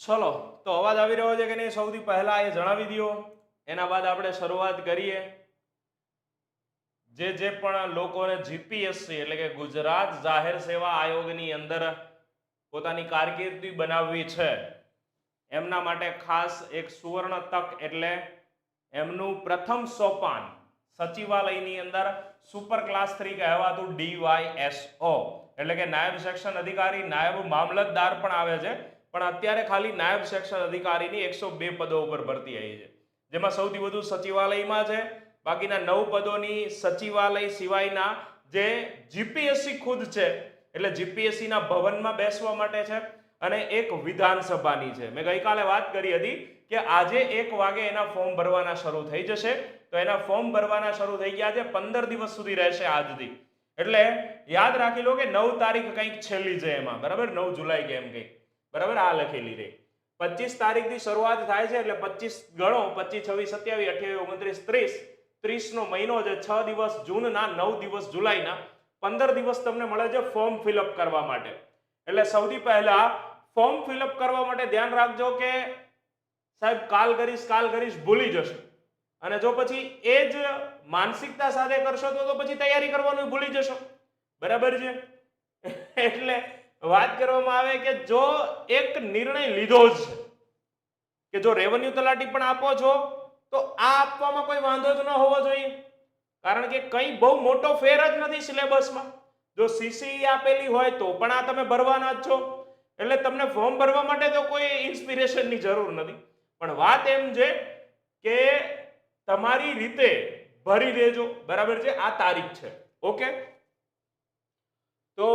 ચલો, તો અવાજ આવી રહ્યો છે કે નહીં? સૌથી પહેલા એ જણાવી દો એના બાદ આપણે શરૂઆત કરીએ. જે જે પણ લોકોને જીપીએસસી એટલે કે ગુજરાત જાહેર સેવા આયોગની અંદર પોતાની કારકિર્દી બનાવવી છે, એમના માટે ખાસ એક સુવર્ણ તક એટલે એમનું પ્રથમ સોપાન સચિવાલયની અંદર સુપર ક્લાસ થ્રી કહેવાતું ડીવાયએસઓ એટલે કે નાયબ સેક્શન અધિકારી, નાયબ મામલતદાર પણ આવે છે. પણ અત્યારે ખાલી નાયબ સેક્શન અધિકારીની એકસો બે પદો ઉપર ભરતી આવી છે. જેમાં સૌથી વધુ સચિવાલયમાં છે, બાકીના નવ પદોની સચિવાલય સિવાયના જે જીપીએસસી ખુદ છે, એટલે જીપીએસસીના ભવનમાં બેસવા માટે છે અને એક વિધાનસભાની છે. મેં ગઈકાલે વાત કરી હતી કે આજે એક વાગે એના ફોર્મ ભરવાના શરૂ થઈ જશે. તો એના ફોર્મ ભરવાના શરૂ થઈ ગયા છે, પંદર દિવસ સુધી રહેશે આજથી. એટલે યાદ રાખી લો કે નવ તારીખ કંઈક છેલ્લી છે એમાં, બરાબર? નવ જુલાઈ કે એમ કંઈક. બરાબર? આ લખેલી રહી. પચીસ તારીખથી શરૂઆત થાય છે એટલે પચીસ ગણો, પચીસ, છવ્વીસ, સત્યાવીસ, અઠ્યાવીસ, ઓગણત્રીસ, ત્રીસ. ત્રીસનો મહિનો છે છ દિવસ જૂનના, નવ દિવસ જુલાઈના. પંદર દિવસ તમને મળે છે ફોર્મ ફિલઅપ કરવા માટે. એટલે સૌથી પહેલા ફોર્મ ફિલઅપ કરવા માટે ધ્યાન રાખજો કે સાહેબ, કાલ કરીશ કાલ કરીશ, ભૂલી જશો. અને જો પછી એ જ માનસિકતા સાથે કરશો તો તો પછી તૈયારી કરવાનું ભૂલી જશો. બરાબર છે? એટલે વાત કરવામાં આવે કે જો એક નિર્ણય લીધો જ કે જો રેવન્યુ તલાટી પણ આપો છો, તો આ આપવામાં કોઈ વાંધો જ ન હોવો જોઈએ. કારણ કે કંઈ બહુ મોટો ફેર જ નથી સિલેબસમાં. જો સીસી આપેલી હોય તો પણ આ તમે ભરવાના જ છો. એટલે તમને ફોર્મ ભરવા માટે તો કોઈ ઇન્સ્પિરેશનની જરૂર નથી. પણ વાત એમ છે કે તમારી રીતે ભરી દેજો. બરાબર છે? આ તારીખ છે. ઓકે? તો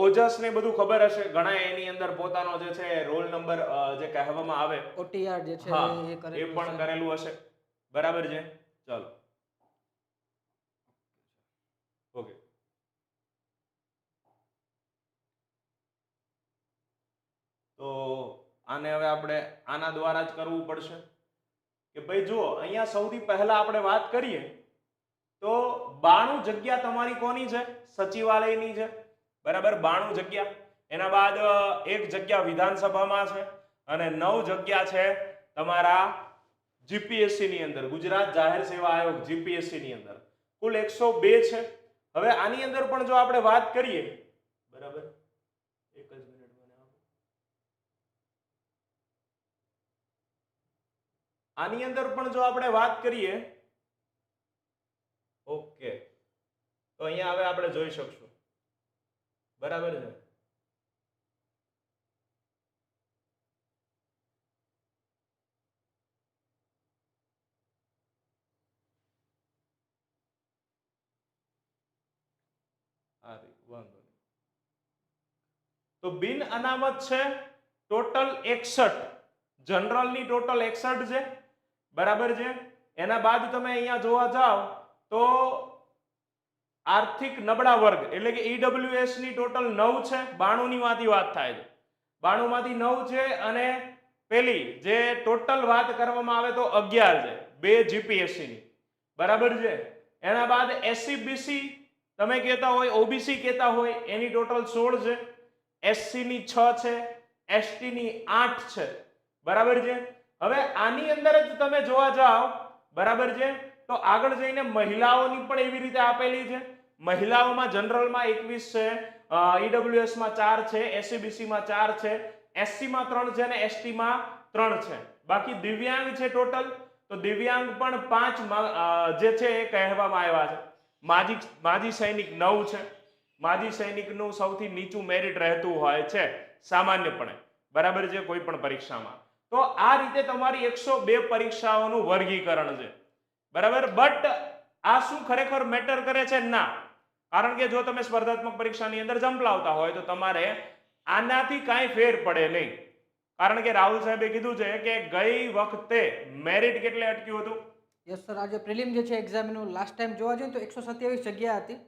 ઓજસ ને બધું ખબર હશે. ઘણા એની અંદર પોતાનો જે છે રોલ નંબર જે કહેવામાં આવે ઓટીઆર જે છે એ પણ કરેલું હશે. બરાબર છે? ચાલો. ઓકે. તો આને હવે આપણે આના દ્વારા જ કરવું પડશે. કે ભાઈ જુઓ અહીંયા સૌથી પહેલા આપણે વાત કરીએ તો બાણું જગ્યા તમારી કોની છે? સચિવાલયની છે. બરાબર? બાણું જગ્યા. એના બાદ એક જગ્યા વિધાનસભામાં છે અને નવ જગ્યા છે તમારા જીપીએસસી ની અંદર. ગુજરાત જાહેર સેવા આયોગ જીપીએસસી ની અંદર. કુલ એકસો બે છે. હવે આની અંદર પણ જો આપણે વાત કરીએ, બરાબર? એક જ મિનિટ મને આની અંદર પણ જો આપણે વાત કરીએ, ઓકે. તો અહીંયા હવે આપણે જોઈ શકશું. બરાબર છે. વાંધો નહીં. તો બિન અનામત છે ટોટલ એકસઠ. જનરલની ટોટલ એકસઠ છે. બરાબર છે? એના બાદ તમે અહીંયા જોવા જાઓ તો આર્થિક નબળા વર્ગ, એટલે કે ઈડબ્લ્યુએસની ટોટલ નવ છે બાણું માંથી વાત થાય છે. બાણું નવ છે અને પેલી જે ટોટલ વાત કરવામાં આવે તો અગિયાર છે, બે જીપીએસસી ની. બરાબર છે? એના બાદ એસસી બીસી તમે કહેતા હોય ઓબીસી કહેતા હોય, એની ટોટલ સોળ છે. એસસી ની છ છે એસટી ની આઠ છે. બરાબર છે? હવે આની અંદર જ તમે જોવા જાઓ, બરાબર છે? તો આગળ જઈને મહિલાઓની પણ એવી રીતે આપેલી છે. મહિલાઓમાં જનરલમાં એકવીસ છે ઈડબ્લ્યુએસમાં ચાર છે એસસીબીસી માં ચાર છે એસસી માં ત્રણ છે અને એસટી માં ત્રણ છે. બાકી દિવ્યાંગ છે ટોટલ, તો દિવ્યાંગ પણ પાંચ જે છે એ કહેવામાં આવ્યા છે. માજી માજી સૈનિક નવ છે. માજી સૈનિકનું સૌથી નીચું મેરિટ રહેતું હોય છે, સામાન્યપણે. બરાબર છે? કોઈ પણ પરીક્ષામાં. તો આ રીતે તમારી એકસો બે પરીક્ષાઓનું વર્ગીકરણ છે. બરાબર? બટ આ શું ખરેખર મેટર કરે છે? ના. કારણ કે જો તમે સ્પર્ધાત્મક પરીક્ષાની અંદર જંપલાવતા હોય તો તમારે આનાથી કાંઈ ફેર પડે નહીં. કારણ કે રાહુલ સાહેબે કીધું છે કે ગઈ વખતે મેરિટ કેટલે અટક્યું હતું? યસ સર આજે પ્રિલિમ જે છે એક્ઝામનું લાસ્ટ ટાઈમ જોવા જઈએ તો એકસો સત્યાવીસ જગ્યા હતી.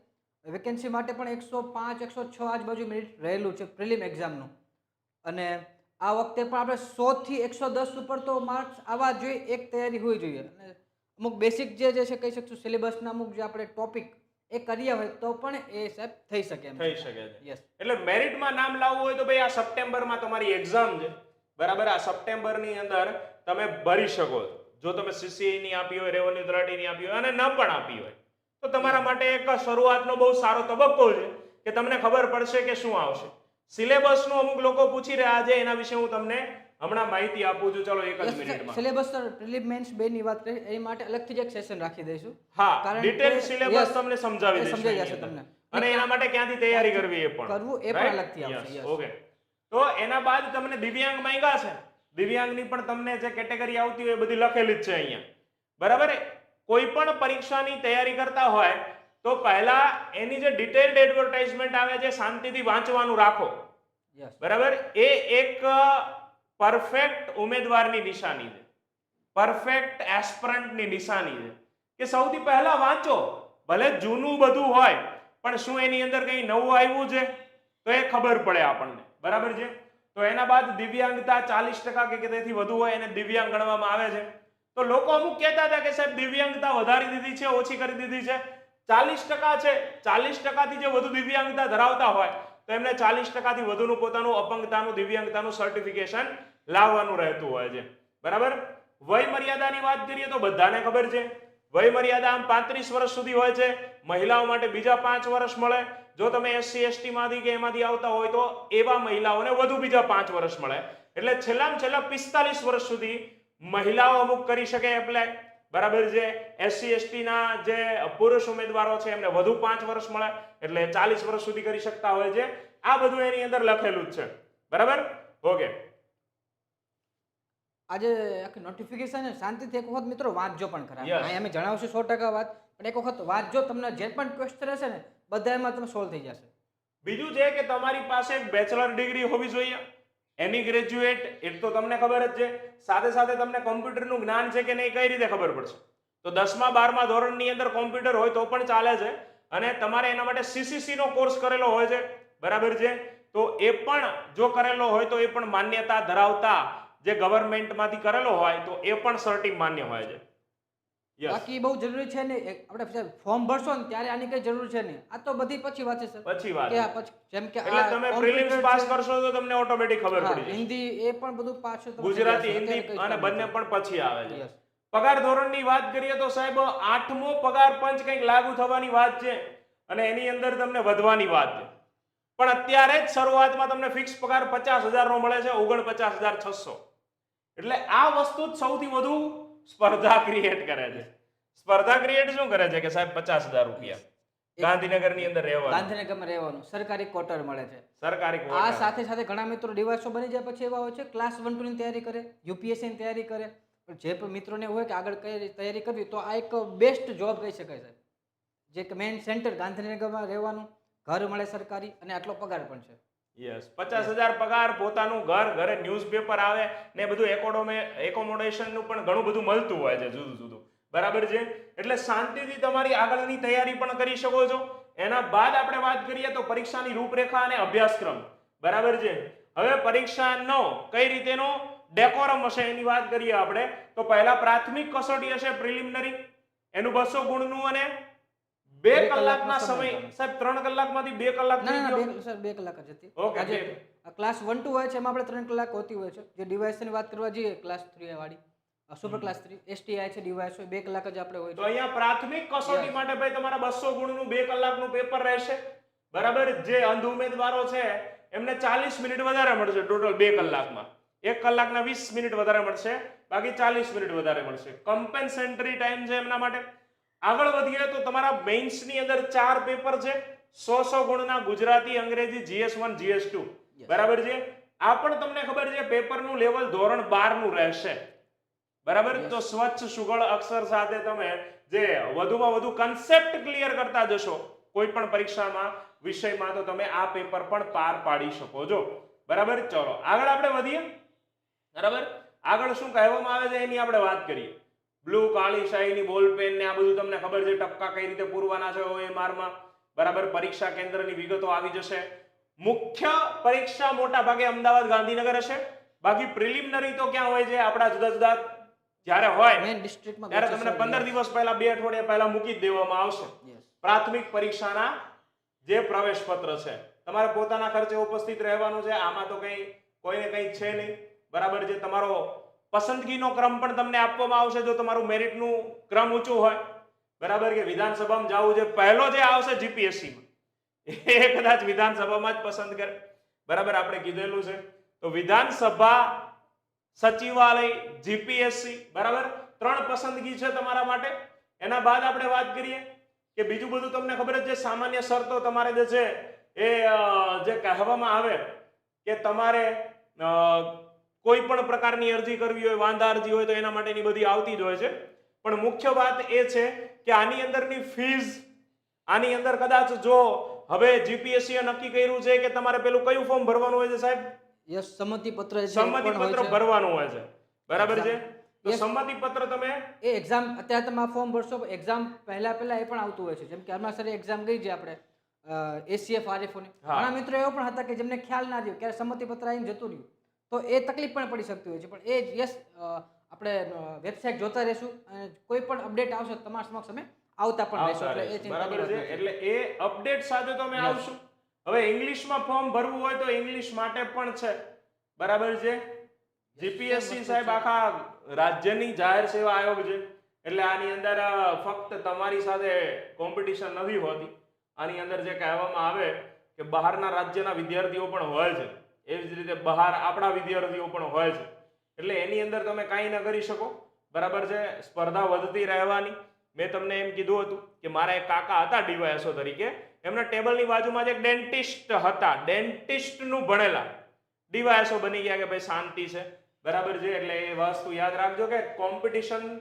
વેકેન્સી માટે પણ એકસો પાંચ, એકસો છ આજુબાજુ મિનિટ રહેલું છે પ્રિલિમ એક્ઝામનું અને આ વખતે પણ આપણે સોથી એકસો દસ ઉપર તો માર્ક્સ આવવા જોઈએ, એક તૈયારી હોવી જોઈએ. અને અમુક બેસિક જે જે છે કહી શકશું સિલેબસના અમુક જે આપણે ટોપિક એ કર્યા હોય તો પણ એ સાહેબ થઈ શકે થઈ શકે યસ એટલે મેરિટમાં નામ લાવવું હોય તો ભાઈ આ સપ્ટેમ્બરમાં તમારી એક્ઝામ છે. બરાબર? આ સપ્ટેમ્બરની અંદર તમે ભરી શકો. જો તમે સીસીઆઈની આપી હોય રેવન્યુ તલાટીની આપી હોય અને ન પણ આપી હોય તો તમારા માટે એક શરૂઆતનો બહુ સારો તબક્કો છે કે તમને ખબર પડશે કે શું આવશે. સિલેબસનું અમુક લોકો પૂછી રહ્યા છે એના વિશે હું તમને હમણાં માહિતી આપું છું. ચલો એક જ મિનિટમાં. સિલેબસ પ્રિલિમ મેન્સ બે ની વાત કરી એની માટે અલગથી જ એક સેશન રાખી દઈશું. હા ડિટેલ સિલેબસ તમને સમજાવી દઈશું સમજાઈ જશે તમને. અને એના માટે ક્યાંથી તૈયારી કરવી એ પણ. કરવું એ પણ અલગથી આવશે, yes. તો એના બાદ તમને દિવ્યાંગ માંગ્યા છે. દિવ્યાંગની પણ તમને જે કેટેગરી આવતી હોય એ બધી લખેલી જ છે અહીંયા. બરાબર કોઈ પણ પરીક્ષાની તૈયારી કરતા હોય તો પહેલા એની જે ડિટેલ્ડ એડવર્ટાઇઝમેન્ટ આવે છે શાંતિથી વાંચવાનું રાખો. બરાબર? એ એક પરફેક્ટ ઉમેદવારની નિશાની છે. પરફેક્ટ એસ્પરન્ટની નિશાની છે. કે સૌથી પહેલા વાંચો. ભલે જૂનું બધું હોય, પણ શું એની અંદર કંઈ નવું આવ્યું છે? તો એ ખબર પડે આપણને. બરાબર છે? તો એના બાદ દિવ્યાંગતા ચાલીસ ટકા કે તેથી વધુ હોય એને દિવ્યાંગ ગણવામાં આવે છે. તો લોકો અમુક કહેતા હતા કે સાહેબ, દિવ્યાંગતા વધારી દીધી છે, ઓછી કરી દીધી છે. ચાલીસ ટકા છે. ચાલીસ ટકાથી જે વધુ દિવ્યાંગતા ધરાવતા હોય તો એમને ચાલીસ ટકાથી વધુનું પોતાનું અપંગતાનું, દિવ્યાંગતાનું સર્ટિફિકેશન લાવવાનું રહેતું હોય છે. બરાબર? વય મર્યાદાની વાત કરીએ તો બધાને ખબર છે. વય મર્યાદા આમ પાંત્રીસ વર્ષ સુધી હોય છે. મહિલાઓ માટે બીજા પાંચ વર્ષ મળે. જો તમે એસસી એસટી માંથી કે એમાંથી આવતા હોય તો એવા મહિલાઓને વધુ બીજા પાંચ વર્ષ મળે. એટલે છેલ્લામાં છેલ્લા પિસ્તાલીસ વર્ષ સુધી મહિલાઓ અમુક કરી શકે એપ્લાય. બરાબર છે? એસસી એસટી ના જે પુરુષ ઉમેદવારો છે એમને વધુ પાંચ વર્ષ મળે એટલે ચાલીસ વર્ષ સુધી કરી શકતા હોય છે. આ બધું એની અંદર લખેલું જ છે. બરાબર? ઓકે. આજે આખી નોટિફિકેશન શાંતિથી એક વખત મિત્રો વાંચજો પણ ખરા. અમે જણાવશું સો ટકા વાત પણ એક વખત વાંચજો તમને જે પણ ક્વેશ્ચન હશે ને બધા એમાં તમે સોલ્વ થઈ જશે. બીજું છે કે તમારી પાસે એક બેચલર ડિગ્રી હોવી જોઈએ. એની ગ્રેજ્યુએટ એ તો તમને ખબર જ છે. સાથે સાથે તમને કોમ્પ્યુટરનું જ્ઞાન છે કે નહીં, કઈ રીતે ખબર પડશે? તો દસમા, બારમા ધોરણની અંદર કોમ્પ્યુટર હોય તો પણ ચાલે છે. અને તમારે એના માટે સીસીસી નો કોર્સ કરેલો હોય છે. બરાબર છે? તો એ પણ જો કરેલો હોય તો એ પણ માન્યતા ધરાવતા જે ગવર્મેન્ટમાંથી કરેલો હોય તો એ પણ સર્ટિ માન્ય હોય છે. બાકી બહુ જરૂરી છે ને આપણે ફોર્મ ભરશો ને ત્યારે આની કઈ જરૂર છે નહીં. આ તો બધી પછી વાત છે સર. પછી વાત કે જેમ કે એટલે તમે પ્રિલિમ્સ પાસ કરશો તો તમને ઓટોમેટિક ખબર પડી જશે. હિન્દી એ પણ બધું પાછું તમે ગુજરાતી હિન્દી અને બંને પણ પછી આવે છે. પગાર ધોરણની વાત કરીએ તો સાહેબ આઠમો પગાર પંચ કંઈક લાગુ થવાની વાત છે અને એની અંદર તમને વધવાની વાત છે. પણ અત્યારે જ શરૂઆતમાં તમને ફિક્સ પગાર પચાસ નો મળે છે ઓગણપચાસ હજાર છસો. એટલે આ વસ્તુ જ સૌથી વધુ સ્પર્ધા ક્રિએટ કરે છે. સ્પર્ધા ક્રિએટ શું કરે છે કે સાહેબ પચાસ હજાર રૂપિયા? ગાંધીનગરની અંદર રહેવાનું. ગાંધીનગરમાં રહેવાનું. સરકારી ક્વાર્ટર મળે છે. સરકારી આ સાથે સાથે ઘણા મિત્રો ડિવાઇસો બની જાય પછી એવા હોય છે ક્લાસ વન ટુ ની તૈયારી કરે યુપીએસસી ની તૈયારી કરે. પણ જે પણ મિત્રોને હોય કે આગળ કઈ તૈયારી કરવી તો આ એક બેસ્ટ જોબ કહી શકાય છે જે મેઇન સેન્ટર ગાંધીનગરમાં રહેવાનું ઘર મળે સરકારી અને આટલો પગાર પણ છે. યસ પચાસ હજાર પગાર, પોતાનું ઘર, ઘરે ન્યૂઝપેપર આવે ને બધું એકોડોમે એકોમોડેશનનું પણ ઘણું બધું મળતું હોય છે, જુદું જુદું. બરાબર છે? એટલે શાંતિથી તમારી આગળની તૈયારી પણ કરી શકો છો. એના બાદ આપણે વાત કરીએ તો પરીક્ષાની રૂપરેખા અને અભ્યાસક્રમ. બરાબર છે? હવે પરીક્ષાનો કઈ રીતેનો ડેકોરમ હશે એની વાત કરીએ આપણે. તો પહેલા પ્રાથમિક કસોટી હશે પ્રિલિમિનરી એનું બસો ગુણનું અને બે કલાકના સમય સાહેબ ત્રણ કલાકમાંથી બે કલાક ના ના બે સર બે કલાક જ હતી. ઓકે આજે ક્લાસ વન ટુ હોય છે એમાં આપણે ત્રણ કલાક હોતી હોય છે. જે ડિવાઇસની વાત કરવા જઈએ ક્લાસ થ્રી વાળી. સુપર ક્લાસ થ્રી એસટીઆઈ છે ડિવાઇસ હોય બે કલાક જ આપણે હોય તો અહીંયા પ્રાથમિક કસોટી માટે ભાઈ તમારા બસો ગુણનું બે કલાકનું પેપર રહેશે. બરાબર? જે અંધ ઉમેદવારો છે એમને ચાલીસ મિનિટ વધારે મળશે ટોટલ બે કલાકમાં. એક કલાકના વીસ મિનિટ વધારે મળશે બાકી ચાલીસ મિનિટ વધારે મળશે. કમ્પેન્સેટરી ટાઈમ છે એમના માટે. આગળ વધીએ તો તમારા મેઇન્સની અંદર ચાર પેપર છે. સો સો ગુણના ગુજરાતી અંગ્રેજી જીએસ વન જીએસ ટુ બરાબર છે? આ પણ તમને ખબર છે પેપરનું લેવલ ધોરણ બારનું રહેશે. બરાબર? તો સ્વચ્છ સુગળ અક્ષર સાથે તમે જે વધુમાં વધુ કન્સેપ્ટ ક્લિયર કરતા જશો કોઈ પણ પરીક્ષામાં વિષયમાં તો તમે આ પેપર પણ પાર પાડી શકો છો. બરાબર? ચલો આગળ આપણે વધીએ. બરાબર. આગળ શું કહેવામાં આવે છે એની આપણે વાત કરીએ. બ્લુ કાળી શાહીની બોલ પેન ને આ બધું તમને ખબર છે ટપકા કઈ રીતે પૂરવાના છે OMR માં બરાબર પરીક્ષા કેન્દ્રની વિગતો આવી જશે. મુખ્ય પરીક્ષા મોટા ભાગે અમદાવાદ ગાંધીનગર હશે. બાકી પ્રિલિમિનરી તો ક્યાં હોય છે? આપણા જુદા જુદા જ્યારે હોય ડિસ્ટ્રિક્ટમાં ત્યારે તમને પંદર દિવસ પહેલા બે અઠવાડિયા પહેલા મૂકી દેવામાં આવશે. પ્રાથમિક પરીક્ષાના જે પ્રવેશ પત્ર છે તમારે પોતાના ખર્ચે ઉપસ્થિત રહેવાનું છે. આમાં તો કંઈ કોઈને કંઈ છે નહીં. બરાબર જે તમારો પસંદગીનો ક્રમ પણ તમને આપવામાં આવશે જો તમારું મેરિટનું ક્રમ ઊંચું હોય. બરાબર કે વિધાનસભામાં જવું છે, પહેલો જે આવશે જીપીએસસીમાં. એ કદાચ વિધાનસભામાં જ પસંદ કરે. બરાબર આપણે કીધેલું છે. તો વિધાનસભા સચિવાલય, જીપીએસસી, બરાબર? ત્રણ પસંદગી છે તમારા માટે. એના બાદ આપણે વાત કરીએ કે બીજું બધું તમને ખબર જ છે સામાન્ય શરતો તમારે જે છે, એ જે કહેવામાં આવે કે તમારે કોઈ પણ પ્રકારની અરજી કરવી હોય વાંધા અરજી હોય તો એના માટેની બધી આવતી જ હોય છે. પણ મુખ્ય વાત એ છે કે આની અંદરની ફીઝ આની અંદર કદાચ જો હવે જીપીએસસી નક્કી કર્યું છે કે તમારે પેલું કયું ફોર્મ ભરવાનું હોય છે સાહેબ? યસ સંમતિ પત્ર સંમતિ પત્ર ભરવાનું હોય છે. બરાબર છે? તો. સંમતિ પત્ર તમે એ એક્ઝામ અત્યારે તમે આ ફોર્મ ભરશો એક્ઝામ પહેલા પહેલા એ પણ આવતું હોય છે. જેમ કે હમણાં સર એક્ઝામ ગઈ છે આપણે એસીએફ આરએફઓની. ઘણા મિત્રો એવો પણ હતા કે જેમને ખ્યાલ ના રહ્યો ક્યારે સંમતિ પત્ર આવીને જતું રહ્યું. તો એ તકલીફ પણ પડી શકતી હોય છે. પણ એ યસ આપણે વેબસાઇટ જોતા રહેશું અને કોઈ પણ અપડેટ આવશે તમારા સમક્ષ અમે આવતા પણ રહેશું. એટલે એ. બરાબર છે? એટલે એ અપડેટ સાથે તો અમે આવશું. હવે ઇંગ્લિશમાં ફોર્મ ભરવું હોય તો ઇંગ્લિશ માટે પણ છે. બરાબર છે? જીપીએસસી સાહેબ આખા રાજ્યની જાહેર સેવા આયોગ છે. એટલે આની અંદર ફક્ત તમારી સાથે કોમ્પિટિશન નથી હોતી. આની અંદર જે કહેવામાં આવે કે બહારના રાજ્યના વિદ્યાર્થીઓ પણ હોય છે. એવી જ રીતે બહાર આપણા વિદ્યાર્થીઓ પણ હોય છે. એટલે એની અંદર તમે કાંઈ ન કરી શકો. બરાબર છે? સ્પર્ધા વધતી રહેવાની. મેં તમને એમ કીધું હતું કે મારા એક કાકા હતા ડીવાયએસઓ તરીકે. એમના ટેબલની બાજુમાં જ એક ડેન્ટિસ્ટ હતા. ડેન્ટિસ્ટનું ભણેલા. ડીવાયએસઓ બની ગયા કે ભાઈ શાંતિ છે. બરાબર છે? એટલે એ વસ્તુ યાદ રાખજો કે કોમ્પિટિશન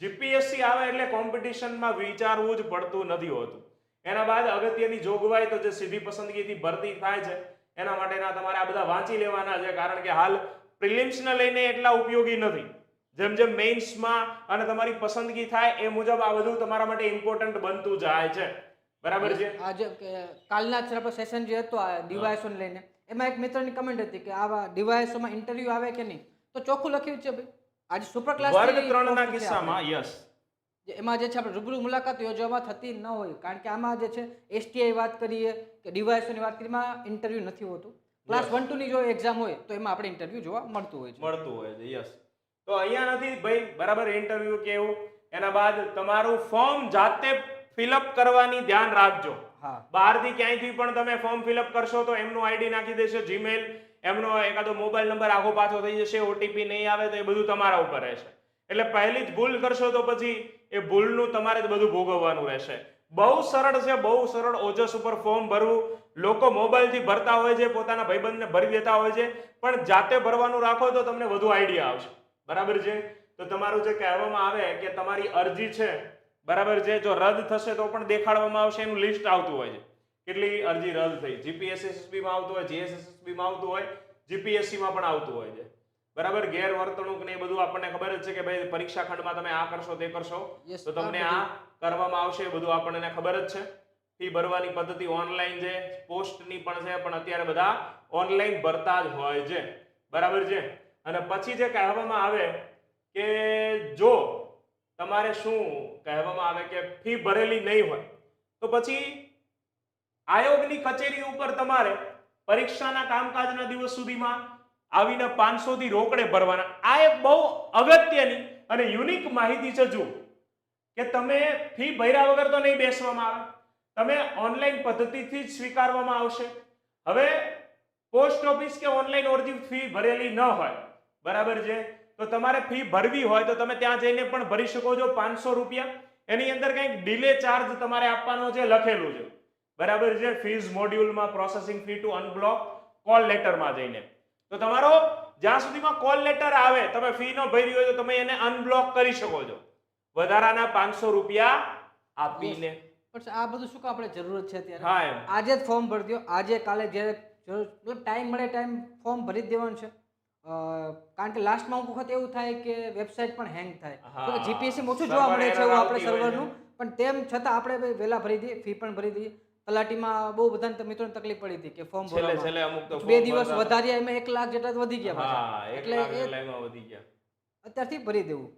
જીપીએસસી આવે એટલે કોમ્પિટિશનમાં વિચારવું જ પડતું નથી હોતું. એના બાદ અગત્યની જોગવાઈ તો જે સીધી પસંદગીથી ભરતી થાય છે. એના માટેના તમારે આ બધા વાંચી લેવાના છે કારણ કે હાલ પ્રિલિમ્સને લઈને એટલા ઉપયોગી નથી. જેમ જેમ મેઇન્સમાં અને તમારી પસંદગી થાય એ મુજબ આ બધું તમારા માટે ઇમ્પોર્ટન્ટ બનતું જાય છે. બરાબર છે? આજે કાલના જ આપણો સેશન જે હતો આ ડિવાઇસોને લઈને એમાં એક મિત્રની કમેન્ટ હતી કે આવા ડિવાઇસોમાં ઇન્ટરવ્યુ આવે કે નહીં? તો ચોખ્ખું લખ્યું છે ભાઈ. આજે સુપર ક્લાસ વર્ગ ત્રણના કિસ્સામાં યસ એમાં જે છે આપણે રૂબરૂ મુલાકાત યોજવામાં થતી ન હોય. કારણ કે આમાં જે છે એસટીઆઈ વાત કરીએ કે ડીવાયસોની વાત કરીએ એમાં ઇન્ટરવ્યુ નથી હોતું. ક્લાસ વન ટુ ની જો એક્ઝામ હોય તો એમાં આપણે ઇન્ટરવ્યુ જોવા મળતું હોય છે. મળતું હોય છે યસ તો અહીંયા નથી ભાઈ બરાબર ઇન્ટરવ્યુ કે એવું એના બાદ તમારું ફોર્મ જાતે ફિલઅપ કરવાની ધ્યાન રાખજો. હા. બહારથી ક્યાંયથી પણ તમે ફોર્મ ફિલઅપ કરશો તો એમનું આઈડી નાખી દેશે જીમેલ એમનો એકાદો મોબાઈલ નંબર આખો પાછો થઈ જશે ઓટીપી નહીં આવે તો એ બધું તમારા ઉપર રહેશે. એટલે પહેલી જ ભૂલ કરશો તો પછી એ ભૂલનું તમારે જ બધું ભોગવવાનું રહેશે. બહુ સરળ છે, બહુ સરળ ઓજસ ઉપર ફોર્મ ભરવું. લોકો મોબાઈલથી ભરતા હોય છે, પોતાના ભાઈબંધને ભરી દેતા હોય છે, પણ જાતે ભરવાનું રાખો તો તમને વધુ આઈડિયા આવશે. બરાબર છે? તો તમારું જે કહેવામાં આવે કે તમારી અરજી છે, બરાબર છે? જો રદ થશે તો પણ દેખાડવામાં આવશે, એનું લિસ્ટ આવતું હોય છે. કેટલી અરજી રદ થઈ? જીપીએસએસબીમાં આવતું હોય જીએસએસબીમાં આવતું હોય જીપીએસસીમાં પણ આવતું હોય છે. બરાબર? ગેરવર્તણૂક ને એ બધું આપણને ખબર જ છે કે ભાઈ પરીક્ષા ખંડમાં તમે આ કરશો તે કરશો. તો તમને આ કરવામાં આવશે બધું આપણને ખબર જ છે. ફી ભરવાની પદ્ધતિ ઓનલાઈન છે પોસ્ટની પણ છે પણ અત્યારે બધા ઓનલાઈન ભરતા જ હોય છે. બરાબર છે? અને પછી જે કહેવામાં આવે કે જો તમારે શું કહેવામાં આવે કે ફી ભરેલી નહીં હોય તો પછી આયોગની કચેરી ઉપર તમારે પરીક્ષાના કામકાજના દિવસ સુધીમાં આવીને પાંચસો થી રોકડે ભરવાના. આ એક બહુ અગત્યની અને યુનિક માહિતી છે જુઓ. કે તમે ફી ભર્યા વગર તો નહીં બેસવામાં આવે. તમે ઓનલાઈન પદ્ધતિથી જ સ્વીકારવામાં આવશે. હવે પોસ્ટ ઓફિસ કે ઓનલાઈન અરજી ફી ભરેલી ન હોય, બરાબર છે? તો તમારે ફી ભરવી હોય તો તમે ત્યાં જઈને પણ ભરી શકો છો પાંચસો રૂપિયા. એની અંદર કંઈક ડિલે ચાર્જ તમારે આપવાનો છે, લખેલું છે. બરાબર છે? ફીઝ મોડ્યુલમાં processing fee to unblock call લેટરમાં જઈને. તો તમારો જ્યાં સુધીમાં કોલ લેટર આવે તમે ફી ન ભરી હોય તો તમે એને અનબ્લોક કરી શકો છો. વધારાના પાંચસો રૂપિયા આપીને. પણ આ બધું શું આપણે જરૂરત છે અત્યારે? હા આજે જ ફોર્મ ભરી દો આજે કાલે જ્યારે જરૂર ટાઈમ મળે ટાઈમ ફોર્મ ભરી દેવાનું છે. કારણ કે લાસ્ટમાં અમુક વખત એવું થાય કે વેબસાઇટ પણ હેંગ થાય. જીપીએસસી ઓછું જોવા મળે છે એવું આપણે સર્વરનું પણ તેમ છતાં આપણે વહેલા ભરી દઈએ ફી પણ ભરી દઈએ. તલાટીમાં બહુ બધાને મિત્રો મિત્રોને તકલીફ પડી હતી કે ફોર્મ છેલ્લે છેલ્લે અમુક તો બે દિવસ વધાર્યા એમાં એક લાખ જેટલા વધી ગયા હા પાછા એક એટલે લાખ એ જેટલા એમાં વધી ગયા. અત્યારથી ભરી દેવું.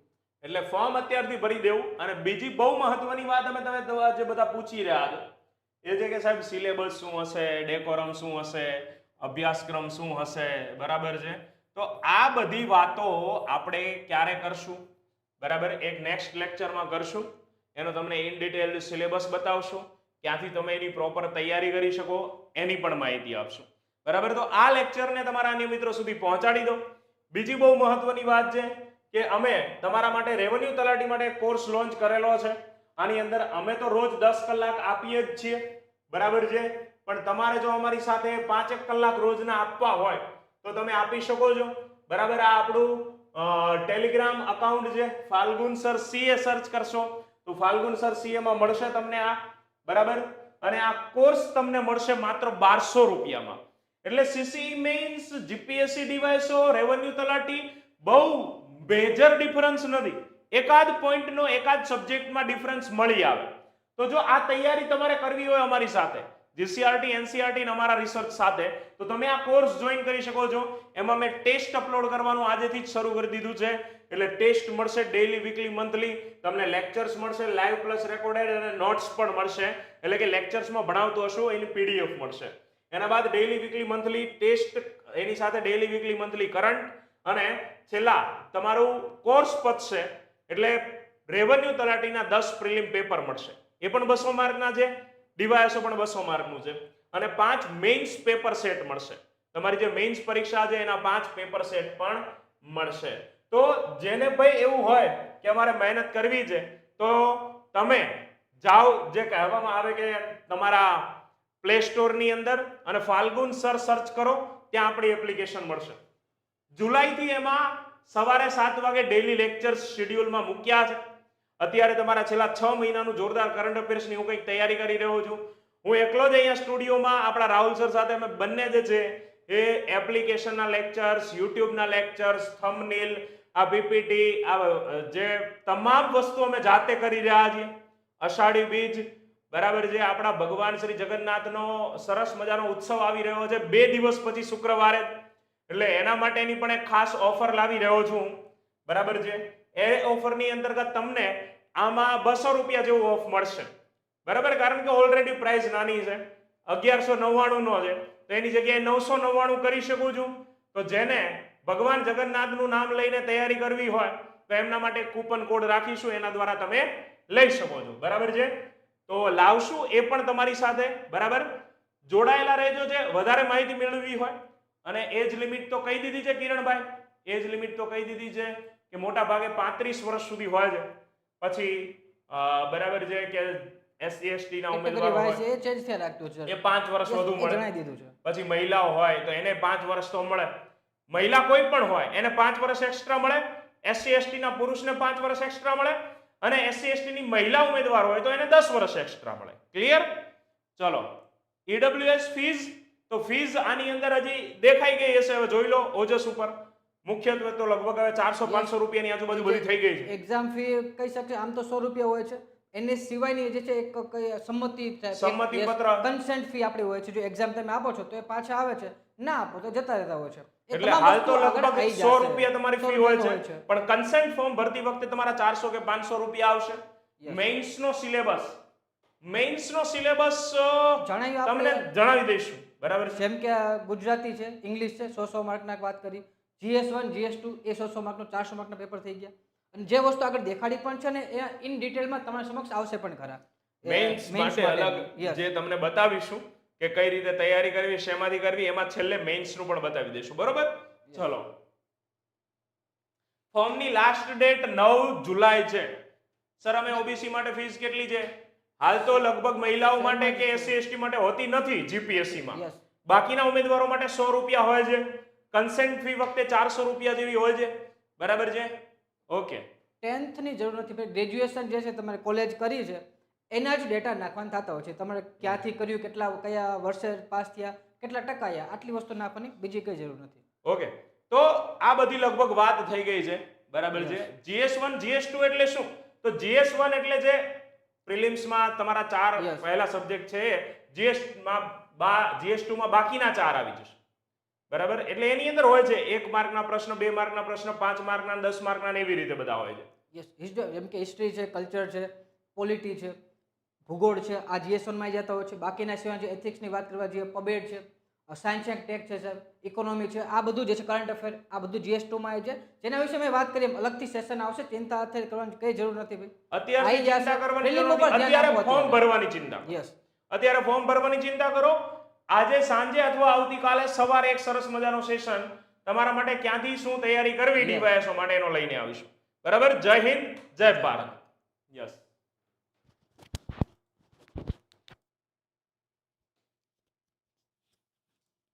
એટલે ફોર્મ અત્યારથી ભરી દેવું. અને બીજી બહુ મહત્વની વાત અમે તમે જે બધા પૂછી રહ્યા છો એ છે કે સાહેબ સિલેબસ શું હશે ડેકોરમ શું હશે અભ્યાસક્રમ શું હશે બરાબર છે? તો આ બધી વાતો આપણે ક્યારે કરશું? બરાબર? એક નેક્સ્ટ લેક્ચરમાં કરશું. એનો તમને ઇન ડિટેલ સિલેબસ બતાવશું. ક્યાંથી તમે એની પ્રોપર તૈયારી કરી શકો, એની પણ માહિતી આપશું. બરાબર? તો આ લેક્ચરને તમારા અન્ય મિત્રો સુધી પહોંચાડી દો. બીજી બહુ મહત્વની વાત છે કે અમે તમારા માટે રેવન્યુ તલાટી માટે કોર્સ લોન્ચ કરેલો છે. આની અંદર અમે તો રોજ દસ કલાક આપીએ જ છીએ. બરાબર છે? પણ તમારે જો અમારી સાથે પાંચેક કલાક રોજના આપવા હોય, તો તમે આપી શકો છો. બરાબર? આ આપણું ટેલિગ્રામ અકાઉન્ટ છે. ફાલ્ગુન સર સીએ સર્ચ કરશો. તો ફાલ્ગુન સર સીએમાં મળશે તમને આ. બરાબર? અને આ કોર્સ તમને મળશે માત્ર બારસો રૂપિયામાં. એટલે સીસી મેઇન્સ જીપીએસસી ડિવાઇસો રેવન્યુ તલાટી, બહુ મેજર ડિફરન્સ નથી. એકાદ પોઈન્ટનો એકાદ સબ્જેક્ટમાં ડિફરન્સ મળી આવે. તો જો આ તૈયારી તમારે કરવી હોય અમારી સાથે જીસીઆરટી, એનસીઆરટી અમારા રિસર્ચ સાથે. તો તમે આ કોર્સ જોઈન કરી શકો છો. એમાં મેં ટેસ્ટ અપલોડ કરવાનું આજેથી જ શરૂ કરી દીધું છે. એટલે ટેસ્ટ મળશે ડેઈલી વીકલી મંથલી તમને લેક્ચર્સ મળશે લાઈવ પ્લસ રેકોર્ડેડ અને નોટ્સ પણ મળશે. એટલે કે લેક્ચર્સમાં ભણાવતો હશો, એની પીડીએફ મળશે. એના બાદ ડેઈલી વીકલી મંથલી ટેસ્ટ એની સાથે ડેઈલી વીકલી મંથલી કરંટ અને છેલ્લા તમારું કોર્સ પતશે એટલે રેવન્યુ તલાટીના દસ પ્રિલિમ પેપર મળશે. એ પણ બસો માર્કના છે. ડીવાયએસઓ પણ બસો માર્કનું છે. અને પાંચ મેઇન્સ પેપર સેટ મળશે. તમારી જે મેઇન્સ પરીક્ષા છે, એના પાંચ પેપર સેટ પણ મળશે. તો જેને ભાઈ એવું હોય કે અમારે મહેનત કરવી છે, તો તમે જાઓ, જે કહેવામાં આવે કે તમારા પ્લે સ્ટોરની અંદર અને ફાલ્ગુન સર સર્ચ કરો, ત્યાં આપણી એપ્લિકેશન મળશે. જુલાઈથી એમાં સવારે સાત વાગે ડેલી લેક્ચર્સ શેડ્યુલમાં મૂક્યા છે. અત્યારે તમારા છેલ્લા છ મહિનાનું જોરદાર કરંટ અફેર્સની હું કંઈક તૈયારી કરી રહ્યો છું. હું એકલો જ અહીંયા સ્ટુડિયોમાં આપણા રાહુલ સર સાથે અમે બંને જે છે. એ એપ્લિકેશનના લેક્ચર્સ યુટ્યુબના લેક્ચર્સ થંબનેલ આ પીપીટી આ જે તમામ વસ્તુ અમે જાતે કરી રહ્યા છીએ. અષાઢી બીજ, બરાબર છે, આપણા ભગવાન શ્રી જગન્નાથનો સરસ મજાનો ઉત્સવ આવી રહ્યો છે. બે દિવસ પછી શુક્રવારે, એટલે એના માટેની પણ એક ખાસ ઓફર લાવી રહ્યો છું. બરાબર છે? એ ઓફરની અંતર્ગત તમને આમાં બસો રૂપિયા જેવું ઓફ મળશે. બરાબર? કારણ કે ઓલરેડી પ્રાઇસ નાની છે. અગિયારસો નવ્વાણું નો છે. તો એની જગ્યાએ નવસો નવ્વાણું કરી શકું છું. તો જેને ભગવાન જગન્નાથનું નામ લઈને તૈયારી કરવી હોય, તો એમના માટે કૂપન કોડ રાખીશું. એના દ્વારા તમે લઈ શકો છો. બરાબર છે? તો લાવશું એ પણ તમારી સાથે. બરાબર? જોડાયેલા રહેજો છે વધારે માહિતી મેળવવી હોય. અને એજ લિમિટ તો કહી દીધી છે કિરણભાઈ. એજ લિમિટ તો કહી દીધી છે કે મોટા ભાગે પાંત્રીસ વર્ષ સુધી હોય છે. પછી બરાબર છે કે એસસી એસટી ના કેટેગરી ઉમેદવારો હોય. એ ચેન્જ થયા લાગતું છે. એ પાંચ વર્ષ વધુ મળે. જણાવી દીધું છે. પછી મહિલાઓ હોય તો એને પાંચ વર્ષ તો મળે. મહિલા કોઈ પણ હોય એને પાંચ વર્ષ એક્સ્ટ્રા મળે. એસસી એસટી ના પુરુષને પાંચ વર્ષ એક્સ્ટ્રા મળે. અને એસસી એસટી ની મહિલા ઉમેદવાર હોય તો એને દસ વર્ષ એક્સ્ટ્રા મળે. ક્લિયર ચલો. ઈડબ્લ્યુએસ ફીઝ તો ફીઝ આની અંદર હજી દેખાઈ ગઈ હશે. હવે જોઈ લો ઓજસ ઉપર. મુખ્યત્વે તો લગભગ હવે ચારસો પાંચસો રૂપિયાની આજુબાજુ બધી થઈ ગઈ છે. એક્ઝામ ફી કહી શકીએ આમ તો સો રૂપિયા હોય છે. એની સિવાયની જે છે એક કઈ સંમતિ સંમતિ પત્ર. કન્સેન્ટ ફી આપણી હોય છે જો એક્ઝામ તમે આપો છો તો એ પાછા આવે છે. ના આપો તો જતા રહેતા હોય છે. એટલે હાલ તો લગભગ સો રૂપિયા તમારી ફી હોય છે. પણ કન્સેન્ટ ફોર્મ ભરતી વખતે તમારા ચારસો કે પાંચસો રૂપિયા આવશે. મેઇન્સ નો સિલેબસ મેઇન્સ નો સિલેબસ તમને જણાવી દઈશું. બરાબર જેમ કે ગુજરાતી છે ઇંગ્લિશ છે સો સો માર્કના વાત કરી. જીએસ વન જીએસ ટુ એ સો સો માર્કનો ચારસો માર્કના પેપર થઈ ગયા. અને જે વસ્તુ આગળ દેખાડી પણ છે ને એ ઇન ડિટેલમાં તમારા સમક્ષ આવશે પણ ખરા. એ માટે અલગ જે તમને બતાવીશું કે કઈ રીતે તૈયારી કરવી શેમાંથી કરવી એમાં છેલ્લે મેઇન્સનું પણ બતાવી દઈશું. બરોબર? ચલો. ફોર્મની લાસ્ટ ડેટ નવ જુલાઈ છે. સર અમે ઓબીસી માટે ફીસ કેટલી છે? હાલ તો લગભગ મહિલાઓ માટે કે એસસી એસટી માટે હોતી નથી જીપીએસસી માં. બાકીના ઉમેદવારો માટે સો રૂપિયા હોય છે. કન્સેન્ટ ફી વખતે ચારસો રૂપિયા જેવી હોય છે. બરાબર છે? ઓકે ટેન્થની જરૂર નથી ભાઈ. ગ્રેજ્યુએશન જે છે તમારે કોલેજ કરી છે એના જ ડેટા નાખવાના થતા હોય છે. તમારે ક્યાંથી કર્યું કેટલા કયા વર્ષે પાસ થયા કેટલા ટકા આવ્યા આટલી વસ્તુ નાખવાની બીજી કઈ જરૂર નથી. ઓકે તો આ બધી લગભગ વાત થઈ ગઈ છે. બરાબર છે? જીએસ વન જીએસ ટુ એટલે શું? તો જીએસ વન એટલે જે પ્રિલિમ્સમાં તમારા ચાર પહેલા સબ્જેક્ટ છે જીએસમાં બા જીએસ ટુ માં બાકીના ચાર આવી જશે. બરાબર? એટલે એની અંદર હોય છે એક માર્કના પ્રશ્ન બે માર્કના પ્રશ્ન પાંચ માર્કના દસ માર્કના ને એવી રીતે બધા હોય છે. યસ જેમ કે હિસ્ટ્રી છે કલ્ચર છે પોલિટી છે ભૂગોળ છે આ જીએસ વનમાં જતા હોય છે બાકીના સિવાય જે એથિક્સની વાત કરવા જઈએ પબેડ છે સાયન્સ એન્ડ ટેક છે સર ઇકોનોમી છે આ બધું જે છે કરંટ અફેર આ બધું જીએસ ટુમાં આવી છે. જેના વિશે મેં વાત કરી અલગથી સેશન આવશે ચિંતા અત્યારે કરવાની કઈ જરૂર નથી ભાઈ. અત્યારે ફોર્મ ભરવાની ચિંતા યસ અત્યારે ફોર્મ ભરવાની ચિંતા કરો આજે સાંજે અથવા આવતીકાલે સવારે એક સરસ મજાનો સેશન તમારા માટે ક્યાંથી શું તૈયારી કરવી. ડીવાયએસઓ માટે એનો લઈને આવીશું. બરાબર? જય હિન્દ જય ભારત. યસ